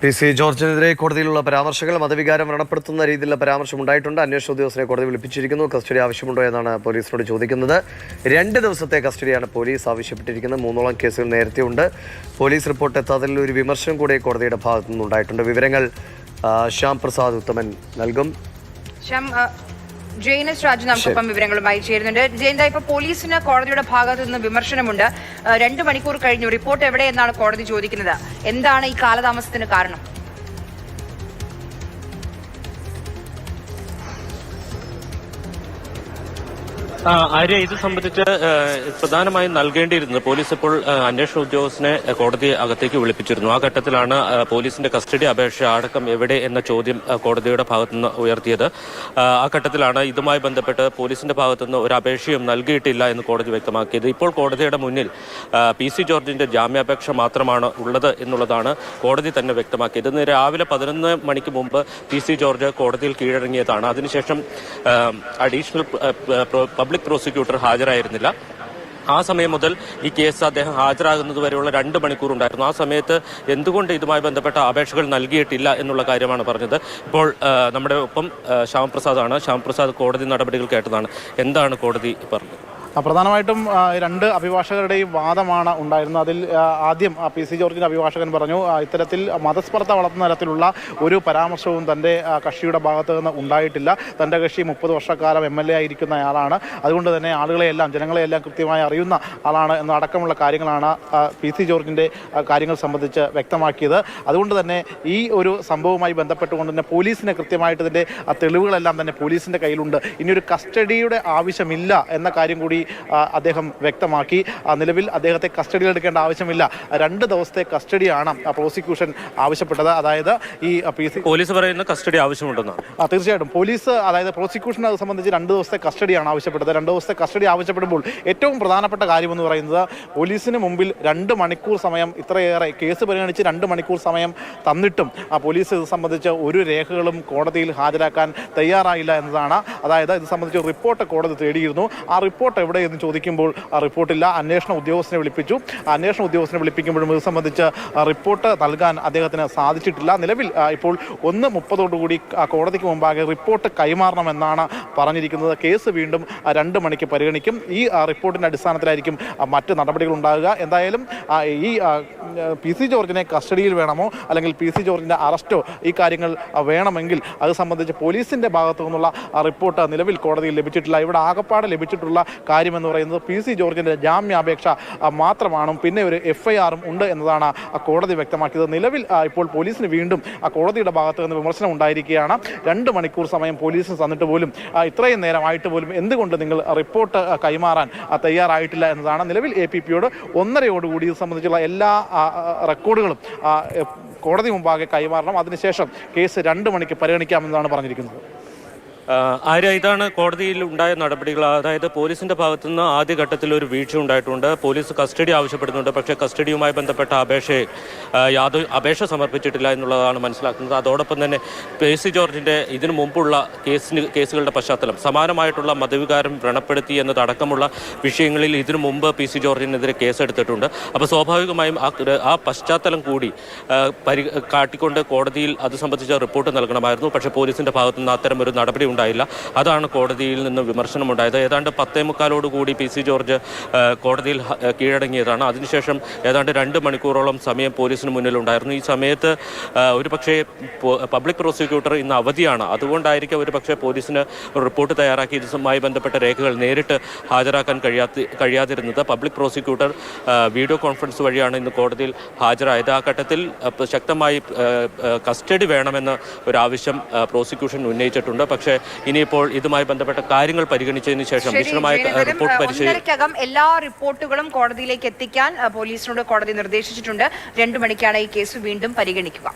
P C ജോർജിനെതിരെ കോടതിയിലുള്ള പരാമർശങ്ങൾ മതവികാരം വ്രണപ്പെടുത്തുന്ന രീതിയിലുള്ള പരാമർശം ഉണ്ടായിട്ടുണ്ട്. അന്വേഷണ ഉദ്യോഗസ്ഥരെ കോടതി വിളിപ്പിച്ചിരിക്കുന്നു. കസ്റ്റഡി ആവശ്യമുണ്ടോ എന്നാണ് പോലീസിനോട് ചോദിക്കുന്നത്. രണ്ട് ദിവസത്തെ കസ്റ്റഡിയാണ് പോലീസ് ആവശ്യപ്പെട്ടിരിക്കുന്നത്. മൂന്നോളം കേസുകൾ നേരത്തെ ഉണ്ട് പോലീസ് റിപ്പോർട്ട് എത്താതിൽ ഒരു വിമർശനം കൂടി കോടതിയുടെ ഭാഗത്തു നിന്നുണ്ടായിട്ടുണ്ട് വിവരങ്ങൾ ശ്യാം പ്രസാദ് ഉത്തമൻ നൽകും. ശ്യാം ജെയിനസ് രാജു നമുക്കൊപ്പം വിവരങ്ങളുമായി ചേരുന്നുണ്ട്. ജയന്ത ഇപ്പൊ പോലീസിന് കോടതിയുടെ ഭാഗത്തു നിന്ന് വിമർശനമുണ്ട്. രണ്ട് മണിക്കൂർ കഴിഞ്ഞു റിപ്പോർട്ട് എവിടെയെന്നാണ് കോടതി ചോദിക്കുന്നത്. എന്താണ് ഈ കാലതാമസത്തിന് കാരണം? ആര്യ ഇത് സംബന്ധിച്ച് പ്രധാനമായും നൽകേണ്ടിയിരുന്നത് പോലീസ് ഇപ്പോൾ അന്വേഷണ ഉദ്യോഗസ്ഥനെ കോടതി അകത്തേക്ക് വിളിപ്പിച്ചിരുന്നു. ആ ഘട്ടത്തിലാണ് പോലീസിന്റെ കസ്റ്റഡി അപേക്ഷ അടക്കം എവിടെ എന്ന ചോദ്യം കോടതിയുടെ ഭാഗത്തുനിന്ന് ഉയർത്തിയത്. ആ, ഘട്ടത്തിലാണ് ഇതുമായി ബന്ധപ്പെട്ട് പോലീസിന്റെ ഭാഗത്തുനിന്ന് ഒരു അപേക്ഷയും നൽകിയിട്ടില്ല എന്ന് കോടതി വ്യക്തമാക്കിയത്. ഇപ്പോൾ കോടതിയുടെ മുന്നിൽ പി സി ജോർജിന്റെ ജാമ്യാപേക്ഷ മാത്രമാണ് ഉള്ളത് എന്നുള്ളതാണ് കോടതി തന്നെ വ്യക്തമാക്കിയത്. ഇന്ന് രാവിലെ പതിനൊന്ന് മണിക്ക് മുമ്പ് പി സി ജോർജ് കോടതിയിൽ കീഴടങ്ങിയതാണ്. അതിനുശേഷം അഡീഷണൽ പ്രോ- പബ്ലിക് പ്രോസിക്യൂട്ടർ ഹാജരായിരുന്നില്ല. ആ സമയം മുതൽ ഈ കേസ് അദ്ദേഹം ഹാജരാകുന്നത് വരെയുള്ള രണ്ട് മണിക്കൂർ ഉണ്ടായിരുന്നു. ആ സമയത്ത് എന്തുകൊണ്ട് ഇതുമായി ബന്ധപ്പെട്ട അപേക്ഷകൾ നൽകിയിട്ടില്ല എന്നുള്ള കാര്യമാണ് പറഞ്ഞത്. ഇപ്പോൾ നമ്മുടെ ഒപ്പം ശ്യാമപ്രസാദാണ് ശ്യാമപ്രസാദ് കോടതി നടപടികൾ കേട്ടതാണ്. എന്താണ് കോടതി പറഞ്ഞത്? പ്രധാനമായിട്ടും രണ്ട് അഭിഭാഷകരുടെയും വാദമാണ് ഉണ്ടായിരുന്നത്. അതിൽ ആദ്യം പി. സി. ജോർജിന്റെ അഭിഭാഷകൻ പറഞ്ഞു ഇത്തരത്തിൽ മതസ്പർദ്ധ വളർത്തുന്ന തരത്തിലുള്ള ഒരു പരാമർശവും തന്റെ കക്ഷിയുടെ ഭാഗത്തു നിന്ന് ഉണ്ടായിട്ടില്ല. തന്റെ കക്ഷി മുപ്പത് വർഷക്കാലം എം എൽ എ ആയിരിക്കുന്ന ആളാണ് അതുകൊണ്ട് തന്നെ ആളുകളെയെല്ലാം ജനങ്ങളെയെല്ലാം കൃത്യമായി അറിയുന്ന ആളാണ് എന്നടക്കമുള്ള കാര്യങ്ങളാണ് പി. സി. ജോർജിന്റെ കാര്യങ്ങൾ സംബന്ധിച്ച് വ്യക്തമാക്കിയത്. അതുകൊണ്ട് തന്നെ ഈ ഒരു സംഭവവുമായി ബന്ധപ്പെട്ടുകൊണ്ട് തന്നെ പോലീസിന് കൃത്യമായിട്ട് ഇതിന്റെ തെളിവുകളെല്ലാം തന്നെ പോലീസിന്റെ കയ്യിലുണ്ട്. ഇനിയൊരു കസ്റ്റഡിയുടെ ആവശ്യമില്ല എന്ന കാര്യം കൂടി അദ്ദേഹം വ്യക്തമാക്കി. നിലവിൽ അദ്ദേഹത്തെ കസ്റ്റഡിയിൽ എടുക്കേണ്ട ആവശ്യമില്ല. രണ്ട് ദിവസത്തെ കസ്റ്റഡിയാണ് പ്രോസിക്യൂഷൻ ആവശ്യപ്പെട്ടത്. അതായത് ഈ പോലീസ് പറയുന്ന കസ്റ്റഡി ആവശ്യമുണ്ടെന്നാണ്. തീർച്ചയായിട്ടും. പോലീസ് അതായത് പ്രോസിക്യൂഷൻ അത് സംബന്ധിച്ച് രണ്ട് ദിവസത്തെ കസ്റ്റഡിയാണ് ആവശ്യപ്പെട്ടത്. രണ്ട് ദിവസത്തെ കസ്റ്റഡി ആവശ്യപ്പെടുമ്പോൾ ഏറ്റവും പ്രധാനപ്പെട്ട കാര്യമെന്ന് പറയുന്നത് പോലീസിന് മുമ്പിൽ രണ്ട് മണിക്കൂർ സമയം ഇത്രയേറെ കേസ് പരിഗണിച്ച് രണ്ട് മണിക്കൂർ സമയം തന്നിട്ടും ആ പോലീസ് ഇത് സംബന്ധിച്ച് ഒരു രേഖകളും കോടതിയിൽ ഹാജരാക്കാൻ തയ്യാറായില്ല എന്നതാണ്. അതായത് ഇത് സംബന്ധിച്ച് റിപ്പോർട്ട് കോടതി തേടിയിരുന്നു. ആ റിപ്പോർട്ട് എവിടെ എന്ന് ചോദിക്കുമ്പോൾ ആ റിപ്പോർട്ടില്ല അന്വേഷണ ഉദ്യോഗസ്ഥനെ വിളിപ്പിച്ചു. അന്വേഷണ ഉദ്യോഗസ്ഥനെ വിളിപ്പിക്കുമ്പോഴും ഇത് സംബന്ധിച്ച് റിപ്പോർട്ട് നൽകാൻ അദ്ദേഹത്തിന് സാധിച്ചിട്ടില്ല. നിലവിൽ ഇപ്പോൾ ഒന്ന് മുപ്പതോടുകൂടി കോടതിക്ക് മുമ്പാകെ റിപ്പോർട്ട് കൈമാറണമെന്നാണ് പറഞ്ഞിരിക്കുന്നത്. കേസ് വീണ്ടും രണ്ട് മണിക്ക് പരിഗണിക്കും. ഈ റിപ്പോർട്ടിന്റെ അടിസ്ഥാനത്തിലായിരിക്കും മറ്റ് നടപടികൾ ഉണ്ടാകുക. എന്തായാലും ഈ പി സി ജോർജിനെ കസ്റ്റഡിയിൽ വേണമോ അല്ലെങ്കിൽ പി സി ജോർജിന്റെ അറസ്റ്റോ ഈ കാര്യങ്ങൾ വേണമെങ്കിൽ അത് സംബന്ധിച്ച് പോലീസിന്റെ ഭാഗത്തു നിന്നുള്ള റിപ്പോർട്ട് നിലവിൽ കോടതിയിൽ ലഭിച്ചിട്ടില്ല. ഇവിടെ ആകപ്പാടെ ലഭിച്ചിട്ടുള്ള കാര്യമെന്ന് പറയുന്നത് പി സി ജോർജിന്റെ ജാമ്യാപേക്ഷ മാത്രമാണ് പിന്നെ ഒരു എഫ് ഐ ആറും ഉണ്ട് എന്നതാണ് കോടതി വ്യക്തമാക്കിയത്. നിലവിൽ ഇപ്പോൾ പോലീസിന് വീണ്ടും കോടതിയുടെ ഭാഗത്ത് നിന്ന് വിമർശനം ഉണ്ടായിരിക്കുകയാണ്. രണ്ട് മണിക്കൂർ സമയം പോലീസിന് തന്നിട്ട് പോലും ഇത്രയും നേരമായിട്ട് പോലും എന്തുകൊണ്ട് നിങ്ങൾ റിപ്പോർട്ട് കൈമാറാൻ തയ്യാറായിട്ടില്ല എന്നതാണ് നിലവിൽ എ പി പിയോട് ഒന്നരയോടുകൂടി ഇത് സംബന്ധിച്ചുള്ള എല്ലാ റെക്കോർഡുകളും കോടതി മുമ്പാകെ കൈമാറണം. അതിനുശേഷം കേസ് രണ്ട് മണിക്ക് പരിഗണിക്കാമെന്നാണ് പറഞ്ഞിരിക്കുന്നത്. ആര്യ ഇതാണ് കോടതിയിൽ ഉണ്ടായ നടപടികൾ. അതായത് പോലീസിന്റെ ഭാഗത്തുനിന്ന് ആദ്യഘട്ടത്തിൽ ഒരു വീഴ്ച ഉണ്ടായിട്ടുണ്ട്. പോലീസ് കസ്റ്റഡി ആവശ്യപ്പെടുന്നുണ്ട്. പക്ഷേ കസ്റ്റഡിയുമായി ബന്ധപ്പെട്ട അപേക്ഷയെ യാതൊരു അപേക്ഷ സമർപ്പിച്ചിട്ടില്ല എന്നുള്ളതാണ് മനസ്സിലാക്കുന്നത്. അതോടൊപ്പം തന്നെ പി സി ജോർജിന്റെ ഇതിനു മുമ്പുള്ള കേസിന് കേസുകളുടെ പശ്ചാത്തലം. സമാനമായിട്ടുള്ള മതവികാരം വ്രണപ്പെടുത്തി എന്നതടക്കമുള്ള വിഷയങ്ങളിൽ ഇതിനു മുമ്പ് പി സി ജോർജിനെതിരെ കേസെടുത്തിട്ടുണ്ട്. അപ്പോൾ സ്വാഭാവികമായും ആ ആ പശ്ചാത്തലം കൂടി പരി കാട്ടിക്കൊണ്ട് കോടതിയിൽ അത് സംബന്ധിച്ച റിപ്പോർട്ട് നൽകണമായിരുന്നു. പക്ഷേ പോലീസിന്റെ ഭാഗത്തുനിന്ന് അത്തരം ഒരു നടപടി ഉണ്ടായില്ല. അതാണ് കോടതിയിൽ നിന്ന് വിമർശനമുണ്ടായത്. ഏതാണ്ട് പത്തേ മുക്കാലോടുകൂടി പി സി ജോർജ് കോടതിയിൽ കീഴടങ്ങിയതാണ്. അതിനുശേഷം ഏതാണ്ട് രണ്ട് മണിക്കൂറോളം സമയം പോലീസിന് മുന്നിലുണ്ടായിരുന്നു. ഈ സമയത്ത് ആ, ഒരു പക്ഷേ പബ്ലിക് പ്രോസിക്യൂട്ടർ ഇന്ന് അവധിയാണ്. അതുകൊണ്ടായിരിക്കും ഒരു പക്ഷേ പോലീസിന് റിപ്പോർട്ട് തയ്യാറാക്കി. ഇതുമായി ബന്ധപ്പെട്ട രേഖകൾ നേരിട്ട് ഹാജരാക്കാൻ കഴിയാത്ത കഴിയാതിരുന്നത് പബ്ലിക് പ്രോസിക്യൂട്ടർ വീഡിയോ കോൺഫറൻസ് വഴിയാണ് ഇന്ന് കോടതിയിൽ ഹാജരായത്. ആ ഘട്ടത്തിൽ ശക്തമായി കസ്റ്റഡി വേണമെന്ന ഒരു ആവശ്യം പ്രോസിക്യൂഷൻ ഉന്നയിച്ചിട്ടുണ്ട്. പക്ഷേ ഇനിയിപ്പോൾ ഇതുമായി ബന്ധപ്പെട്ട കാര്യങ്ങൾ പരിഗണിച്ചതിന് ശേഷം വിശദമായ റിപ്പോർട്ട് പരിശോധിക്കും എല്ലാ റിപ്പോർട്ടുകളും കോടതിയിലേക്ക് എത്തിക്കാൻ പോലീസിനോട് കോടതി നിർദ്ദേശിച്ചിട്ടുണ്ട്. രണ്ടു മണിക്കാണ് ഈ കേസ് വീണ്ടും പരിഗണിക്കുക.